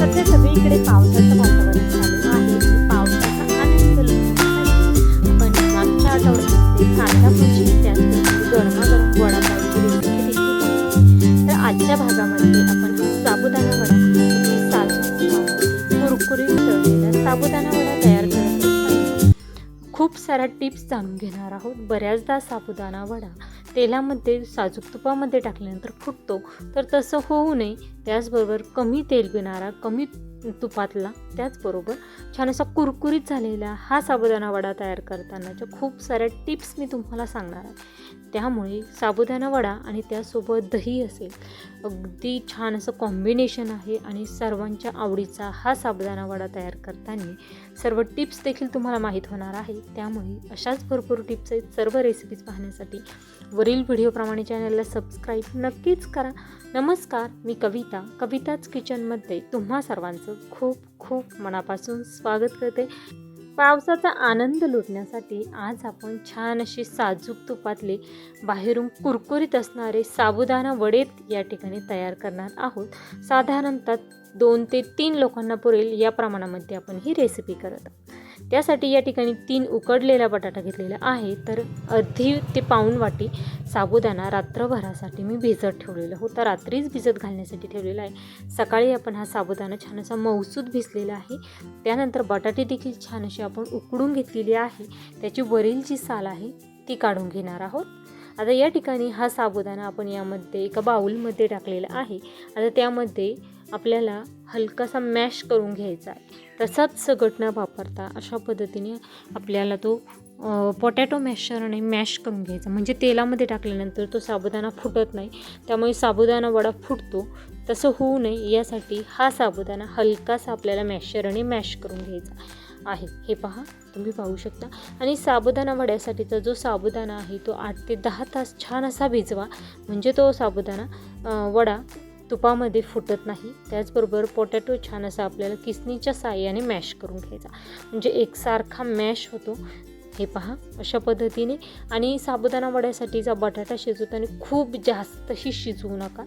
सध्या सगळीकडे पावसाचं वातावरण चालू आहे. आणि पावसाचा आनंद लुटण्यासाठी आपण मागच्या आठवड्यामध्ये कांदा भजी त्याचबरोबर गरमागरम वडापावची रेसिपी देखील तर आजच्या भागामध्ये आपण साबुदाणा वडा अगदी साजूक तुपामध्ये कुरकुरीत तळलेला साबुदाणा वडा तयार करत असताना खूप साऱ्या टिप्स जाणून घेणार आहोत. बऱ्याचदा साबुदाणा वडा तेलामध्ये साजूक तुपामध्ये टाकल्यानंतर फुटतो. तर तसं होऊ नये. त्याचबरोबर कमी तेल पिणारा कमी तुपातला त्याचबरोबर छान असा कुरकुरीत झालेला हा साबुदाणा वडा तयार करतानाच्या खूप साऱ्या टिप्स मी तुम्हाला सांगणार आहे. त्यामुळे साबुदाणा वडा आणि त्यासोबत दही असेल अगदी छान असं कॉम्बिनेशन आहे आणि सर्वांच्या आवडीचा हा साबुदाणा वडा तयार करताना सर्व टिप्स देखील तुम्हाला माहीत होणार आहे. त्यामुळे अशाच भरपूर टिप्स आहेत. सर्व रेसिपीज पाहण्यासाठी वरील व्हिडिओप्रमाणे चॅनलला सबस्क्राईब नक्कीच करा. नमस्कार मी कविता. कविताच किचनमध्ये तुम्हा सर्वांचं खूप खूप मनापासून स्वागत करते. पावसाचा आनंद लुटण्यासाठी आज आपण छान अशी साजूक तुपातले बाहेरून कुरकुरीत असणारे साबुदाणा वडेत या ठिकाणी तयार करणार आहोत. साधारणतः दोन ते तीन लोकांना पुरेल या प्रमाणामध्ये आपण ही रेसिपी करत आहोत. त्यासाठी या ठिकाणी तीन उकडलेला बटाटा घेतलेला आहे तर अर्धी ते पाऊण वाटी साबुदाणा रात्रभरासाठी मी भिजत ठेवलेलं होतं रात्रीच भिजत घालण्यासाठी ठेवलेला आहे. सकाळी आपण हा साबुदाणा छान असा मौसूद भिजलेला आहे. त्यानंतर बटाटे देखील छान अशी आपण उकडून घेतलेली आहे. त्याची वरील जी साल आहे ती काढून घेणार आहोत. आता या ठिकाणी हा साबुदाणा आपण यामध्ये एका बाऊलमध्ये टाकलेला आहे. आता त्यामध्ये आपल्याला हलकासा मॅश करून घ्यायचा आहे. तसाच सगट न वापरता अशा पद्धतीने आपल्याला तो पोटॅटो मॅशरने मॅश करून घ्यायचा. म्हणजे तेलामध्ये टाकल्यानंतर तो साबुदाणा फुटत नाही. त्यामुळे साबुदाणा वडा फुटतो. तसं होऊ नये. यासाठी हा साबुदाणा हलकासा आपल्याला मॅशरने मॅश करून घ्यायचा आहे. हे पहा तुम्ही पाहू शकता. आणि साबुदाणा वड्यासाठीचा जो साबुदाणा आहे तो आठ ते दहा तास छान असा भिजवा. म्हणजे तो साबुदाणा वडा तुपामध्ये फुटत नाही. त्याचबरोबर पोटॅटो छान असा आपल्याला किसनीच्या साह्याने मॅश करून घ्यायचा. म्हणजे एकसारखा मॅश होतो. हे पहा अशा पद्धतीने. आणि साबुदाणा वड्यासाठीचा बटाटा शिजवताना खूप जास्तही शिजवू नका.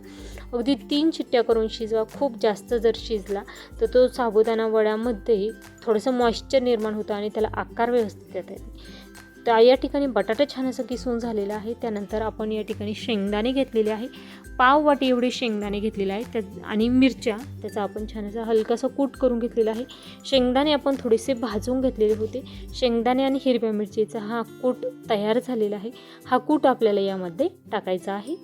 अगदी तीन चिट्ट्या करून शिजवा. खूप जास्त जर शिजला तर तो साबुदाणा वड्यामध्ये थोडंसं मॉइश्चर निर्माण होतं आणि त्याला आकार व्यवस्थित देता येते. तर या ठिकाणी बटाटा छान असं किसून झालेला आहे. त्यानंतर आपण या ठिकाणी शेंगदाणे घेतलेले आहे. पाव वाटी एवढे शेंगदाणे घेतलेले आहे त्या आणि मिरच्या. त्याचा आपण छान असा हलकासा कूट करून घेतलेला आहे. शेंगदाणे आपण थोडेसे भाजून घेतलेले होते. शेंगदाणे आणि हिरव्या मिरचीचा हा कूट तयार झालेला आहे. हा कूट आपल्याला यामध्ये टाकायचा आहे.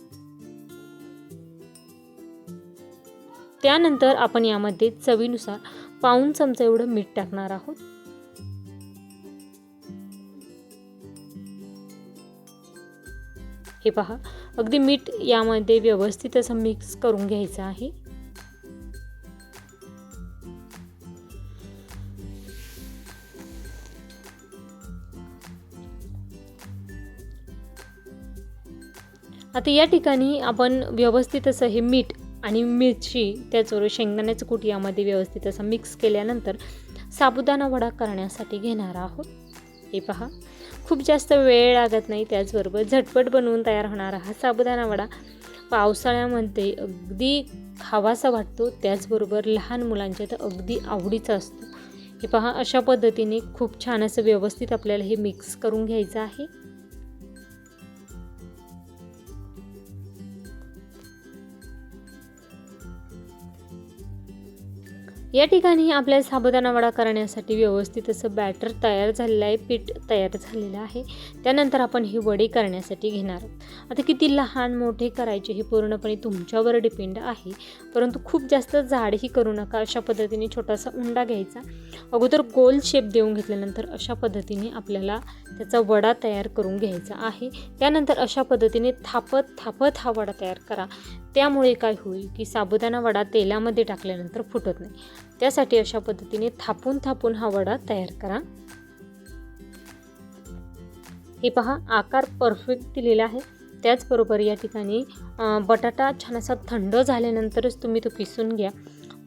त्यानंतर आपण यामध्ये चवीनुसार पाऊन चमचा एवढं मीठ टाकणार आहोत. हे पहा. अगदी मीठ यामध्ये व्यवस्थित असं मिक्स करून घ्यायचं आहे. आता या ठिकाणी आपण व्यवस्थित असं हे मीठ आणि मिरची त्याचबरोबर शेंगदाण्याचं कूट यामध्ये व्यवस्थित असं मिक्स केल्यानंतर साबुदाणा वडा करण्यासाठी घेणार आहोत. हे पहा. खूप जास्त वेळ लागत नाही त्याचबरोबर झटपट बनवून तयार होणारा हा साबुदाणा वडा पावसाळ्यामध्ये अगदी खावासा वाटतो. त्याचबरोबर लहान मुलांच्या तर अगदी आवडीचा असतो. हे पहा अशा पद्धतीने खूप छान असं व्यवस्थित आपल्याला हे मिक्स करून घ्यायचं आहे. या ठिकाणी आपल्या साबुदाणा वडा करण्यासाठी व्यवस्थित असं बॅटर तयार झालेलं आहे पीठ तयार झालेलं आहे. त्यानंतर आपण हे वडे करण्यासाठी घेणार आहोत. आता किती लहान मोठे करायचे हे पूर्णपणे तुमच्यावर डिपेंड आहे. परंतु खूप जास्त जाडही करू नका अशा पद्धतीने छोटासा उंडा घ्यायचा. अगोदर गोल शेप देऊन घेतल्यानंतर अशा पद्धतीने आपल्याला त्याचा वडा तयार करून घ्यायचा आहे. त्यानंतर अशा पद्धतीने थापत थापत हा वडा तयार करा. त्यामुळे काय होईल की साबुदाणा वडा तेलामध्ये टाकल्यानंतर फुटत नाही. त्यासाठी अशा पद्धतीने थापून थापून हा वडा तयार करा. हे पहा आकार परफेक्ट दिलेला आहे. त्याचबरोबर या ठिकाणी बटाटा छान असा थंड झाल्यानंतरच तुम्ही तो किसून घ्या.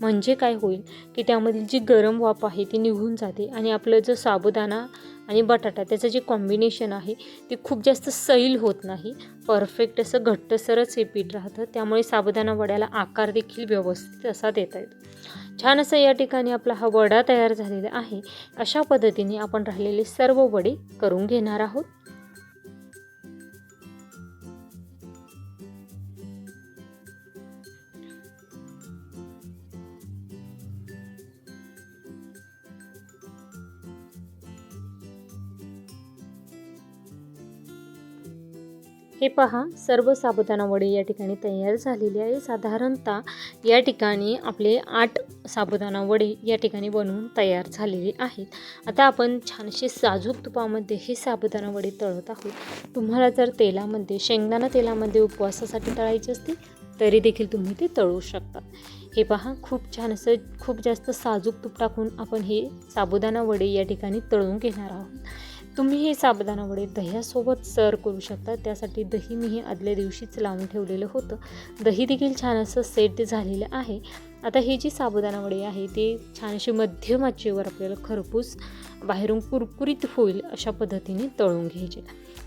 म्हणजे काय होईल? की त्यामधील जी गरम वाफ आहे ती निघून जाते आणि आपलं जो साबुदाणा आणि बटाटा त्याचं जे कॉम्बिनेशन आहे ते खूप जास्त सैल होत नाही. परफेक्ट असं घट्टसरच हे पीठ राहतं. त्यामुळे साबुदाणा वड्याला आकार देखील व्यवस्थित असा देता येतो. छान असं या ठिकाणी आपला हा वडा तयार झालेला आहे. अशा पद्धतीने आपण राहिलेले सर्व वडे करून घेणार आहोत. हे पहा सर्व साबुदाणा वडे या ठिकाणी तयार झालेली आहे. साधारणतः या ठिकाणी आपले आठ साबुदाणा वडे या ठिकाणी बनवून तयार झालेले आहेत. आता आपण छानसे साजूक तुपामध्ये हे साबुदाणा वडे तळत आहोत. तुम्हाला जर तेलामध्ये शेंगदाणा तेलामध्ये उपवासासाठी तळायचे असतील तरी देखील तुम्ही ते तळू शकता. हे पहा खूप छान असं खूप जास्त साजूक तूप टाकून आपण हे साबुदाणा वडे या ठिकाणी तळून घेणार आहोत. तुम्ही हे साबुदाणा वडे दह्यासोबत सर्व करू शकता. त्यासाठी दही मी हे आदल्या दिवशीच लावून ठेवलेलं होतं. दही देखील छान असं सेट झालेलं आहे. आता हे जी साबुदाणा वडी आहे ती छानशी असे मध्यम आचेवर आपल्याला खरपूस बाहेरून कुरकुरीत होईल अशा पद्धतीने तळून घ्यायचे.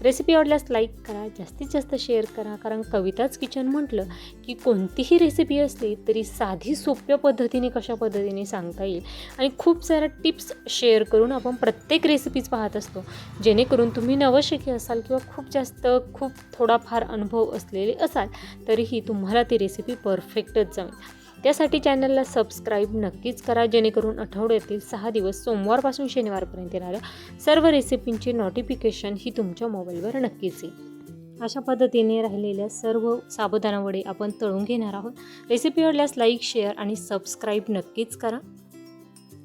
रेसिपी आवडल्यास लाईक करा जास्तीत जास्त शेअर करा कारण कविताच किचन म्हटलं की कोणतीही रेसिपी असली तरी साधी सोप्या पद्धतीने कशा पद्धतीने सांगता येईल? आणि खूप साऱ्या टिप्स शेअर करून आपण प्रत्येक रेसिपीज पाहत असतो. जेणेकरून तुम्ही नवशिके असाल किंवा खूप जास्त खूप थोडाफार अनुभव असलेले असाल तरीही तुम्हाला ती रेसिपी परफेक्टच जमेल त्यासाठी चॅनलला सबस्क्राईब नक्कीच करा जेणेकरून आठवड्यातील सहा दिवस सोमवारपासून शनिवारपर्यंत येणाऱ्या सर्व रेसिपींचे नोटिफिकेशन ही तुमच्या मोबाईलवर नक्कीच येईल. अशा पद्धतीने राहिलेल्या सर्व साबुदाणा वडे आपण तळून घेणार आहोत. रेसिपी आवडल्यास लाईक शेअर आणि सबस्क्राईब नक्कीच करा.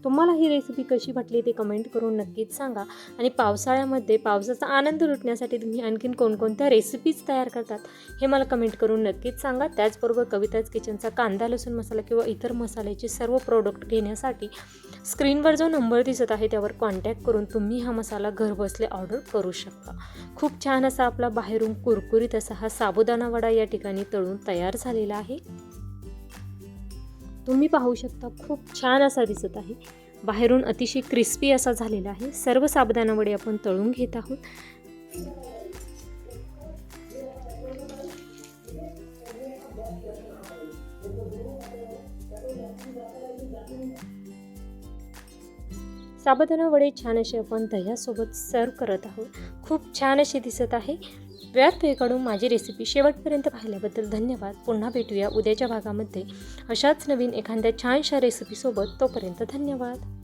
तुम्हाला ही रेसिपी कशी वाटली ते कमेंट करून नक्कीच सांगा. आणि पावसाळ्यामध्ये पावसाचा आनंद लुटण्यासाठी तुम्ही आणखीन कोणकोणत्या रेसिपीज तयार करतात हे मला कमेंट करून नक्कीच सांगा. त्याचबरोबर कविताज किचनचा कांदा लसूण मसाला किंवा इतर मसाल्याचे सर्व प्रोडक्ट घेण्यासाठी स्क्रीनवर जो नंबर दिसत आहे त्यावर कॉन्टॅक्ट करून तुम्ही हा मसाला घरबसले ऑर्डर करू शकता. खूप छान असा आपला बाहेरून कुरकुरीत असा हा साबुदाणा वडा या ठिकाणी तळून तयार झालेला आहे. तुम्ही पाहू शकता खूप छान असा दिसत आहे. बाहेरून अतिशय क्रिस्पी असा झालेला आहे. सर्व साबुदाणावडे आपण तळून घेत आहोत. साबुदाणा वडे छान असे आपण दह्यासोबत सर्व करत आहोत. खूप छान असे दिसत आहे. व्यात माझी रेसिपी शेवटपर्यंत पाहिल्याबद्दल धन्यवाद. पुन्हा भेटूया उद्याच्या भागामध्ये. अशाच नवीन एखाद्या छानशा रेसिपीसोबत तोपर्यंत धन्यवाद.